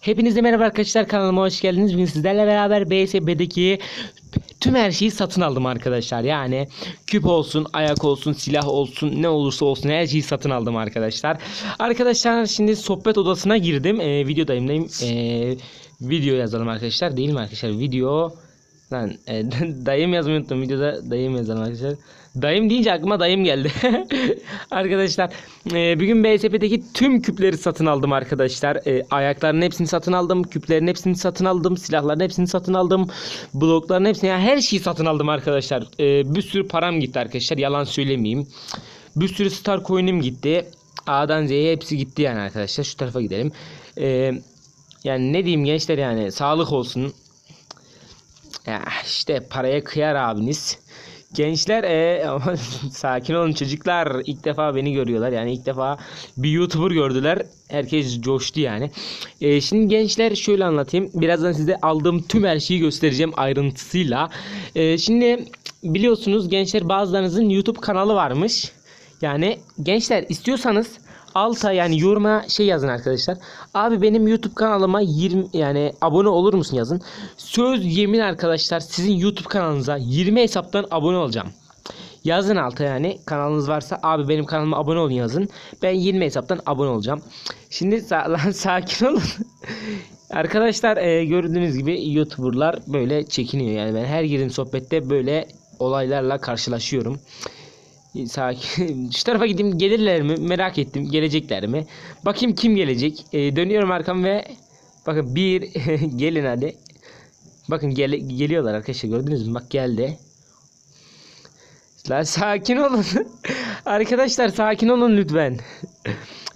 Hepinize merhaba arkadaşlar kanalıma hoş geldiniz. Bugün sizlerle beraber BSB'deki tüm her şeyi satın aldım arkadaşlar. Yani küp olsun, ayak olsun, silah olsun, ne olursa olsun her şeyi satın aldım arkadaşlar. Arkadaşlar şimdi sohbet odasına girdim. Ee, videodayım. Ee, video yazalım arkadaşlar. Değil mi arkadaşlar? Video Lan e, dayım yazmayı unuttum. Videoda dayım yazalım arkadaşlar. Dayım deyince aklıma dayım geldi. arkadaşlar e, bugün BSP'deki tüm küpleri satın aldım arkadaşlar. E, ayakların hepsini satın aldım. Küplerin hepsini satın aldım. Silahların hepsini satın aldım. Blokların hepsini yani her şeyi satın aldım arkadaşlar. E, bir sürü param gitti arkadaşlar. Yalan söylemeyeyim. Bir sürü star coin'im gitti. A'dan Z'ye hepsi gitti yani arkadaşlar. Şu tarafa gidelim. E, yani ne diyeyim gençler yani sağlık olsun. Ya işte paraya kıyar abiniz. Gençler e, sakin olun çocuklar. İlk defa beni görüyorlar. Yani ilk defa bir YouTuber gördüler. Herkes coştu yani. E, şimdi gençler şöyle anlatayım. Birazdan size aldığım tüm her şeyi göstereceğim ayrıntısıyla. E, şimdi biliyorsunuz gençler bazılarınızın YouTube kanalı varmış. Yani gençler istiyorsanız alta yani yoruma şey yazın arkadaşlar. Abi benim YouTube kanalıma 20 yani abone olur musun yazın. Söz yemin arkadaşlar sizin YouTube kanalınıza 20 hesaptan abone olacağım. Yazın alta yani kanalınız varsa abi benim kanalıma abone olun yazın. Ben 20 hesaptan abone olacağım. Şimdi sa- lan sakin olun. Arkadaşlar e, gördüğünüz gibi YouTuber'lar böyle çekiniyor yani ben her girdiğim sohbette böyle olaylarla karşılaşıyorum. Sakin. Şu tarafa gideyim gelirler mi? Merak ettim. Gelecekler mi? Bakayım kim gelecek. Ee, dönüyorum arkam ve bakın bir gelin hadi. Bakın gel geliyorlar arkadaşlar gördünüz mü? Bak geldi. La sakin olun. arkadaşlar sakin olun lütfen.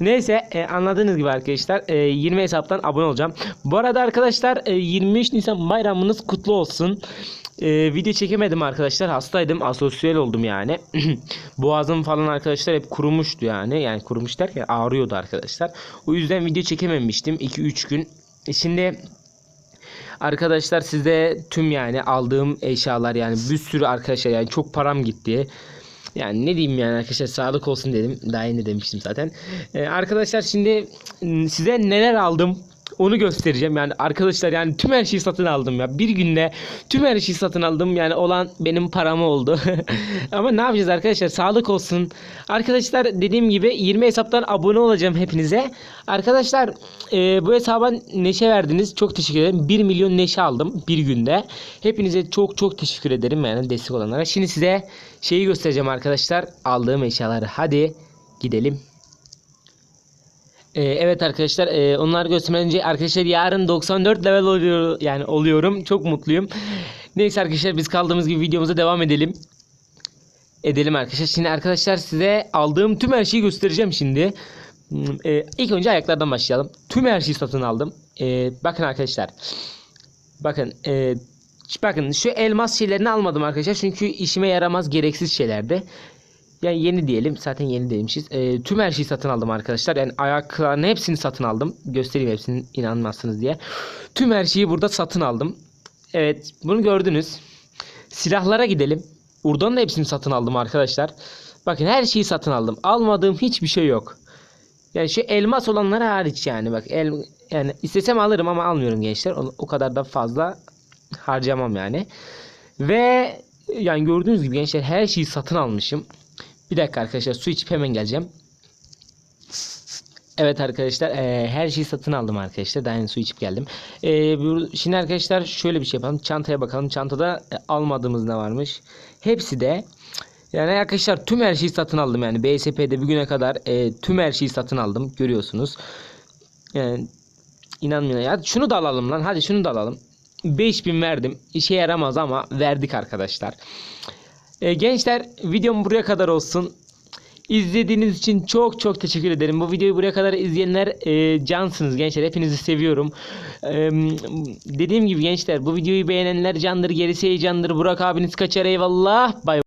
Neyse e, anladığınız gibi arkadaşlar e, 20 hesaptan abone olacağım. Bu arada arkadaşlar e, 23 Nisan bayramınız kutlu olsun. E, video çekemedim arkadaşlar hastaydım asosyal oldum yani. Boğazım falan arkadaşlar hep kurumuştu yani. Yani kurumuş derken ağrıyordu arkadaşlar. O yüzden video çekememiştim 2-3 gün. E, şimdi Arkadaşlar size tüm yani aldığım eşyalar yani bir sürü arkadaşlar yani çok param gitti. Yani ne diyeyim yani arkadaşlar sağlık olsun dedim. Daha yeni demiştim zaten. Ee, arkadaşlar şimdi size neler aldım onu göstereceğim. Yani arkadaşlar yani tüm her şeyi satın aldım ya. Bir günde tüm her şeyi satın aldım. Yani olan benim param oldu. Ama ne yapacağız arkadaşlar? Sağlık olsun. Arkadaşlar dediğim gibi 20 hesaptan abone olacağım hepinize. Arkadaşlar e, bu hesaba neşe verdiniz. Çok teşekkür ederim. 1 milyon neşe aldım bir günde. Hepinize çok çok teşekkür ederim yani destek olanlara. Şimdi size şeyi göstereceğim arkadaşlar. Aldığım eşyaları. Hadi gidelim. Ee, evet arkadaşlar e, onlar göstermeden arkadaşlar yarın 94 level oluyor yani oluyorum çok mutluyum. Neyse arkadaşlar biz kaldığımız gibi videomuza devam edelim. Edelim arkadaşlar. Şimdi arkadaşlar size aldığım tüm her şeyi göstereceğim şimdi. Hmm, E, ilk önce ayaklardan başlayalım. Tüm her şeyi satın aldım. E, bakın arkadaşlar. Bakın e, bakın şu elmas şeylerini almadım arkadaşlar. Çünkü işime yaramaz gereksiz şeylerdi. Yani yeni diyelim. Zaten yeni demişiz. E, tüm her şeyi satın aldım arkadaşlar. Yani ayakların hepsini satın aldım. Göstereyim hepsini inanmazsınız diye. Tüm her şeyi burada satın aldım. Evet bunu gördünüz. Silahlara gidelim. Buradan da hepsini satın aldım arkadaşlar. Bakın her şeyi satın aldım. Almadığım hiçbir şey yok. Yani şu elmas olanları hariç yani bak el yani istesem alırım ama almıyorum gençler. O, o kadar da fazla harcamam yani. Ve yani gördüğünüz gibi gençler her şeyi satın almışım. Bir dakika arkadaşlar su içip hemen geleceğim. Evet arkadaşlar e, her şeyi satın aldım arkadaşlar. Daha yeni su içip geldim. E, şimdi arkadaşlar şöyle bir şey yapalım. Çantaya bakalım. Çantada e, almadığımız ne varmış? Hepsi de yani arkadaşlar tüm her şeyi satın aldım yani. BSP'de bugüne kadar e, tüm her şeyi satın aldım. Görüyorsunuz. Yani inanmıyorum. Ya şunu da alalım lan. Hadi şunu da alalım. 5000 verdim. İşe yaramaz ama verdik arkadaşlar. E, gençler videom buraya kadar olsun. İzlediğiniz için çok çok teşekkür ederim. Bu videoyu buraya kadar izleyenler e, cansınız gençler. Hepinizi seviyorum. E, dediğim gibi gençler bu videoyu beğenenler candır. Gerisi heyecandır. Burak abiniz kaçar eyvallah. Bay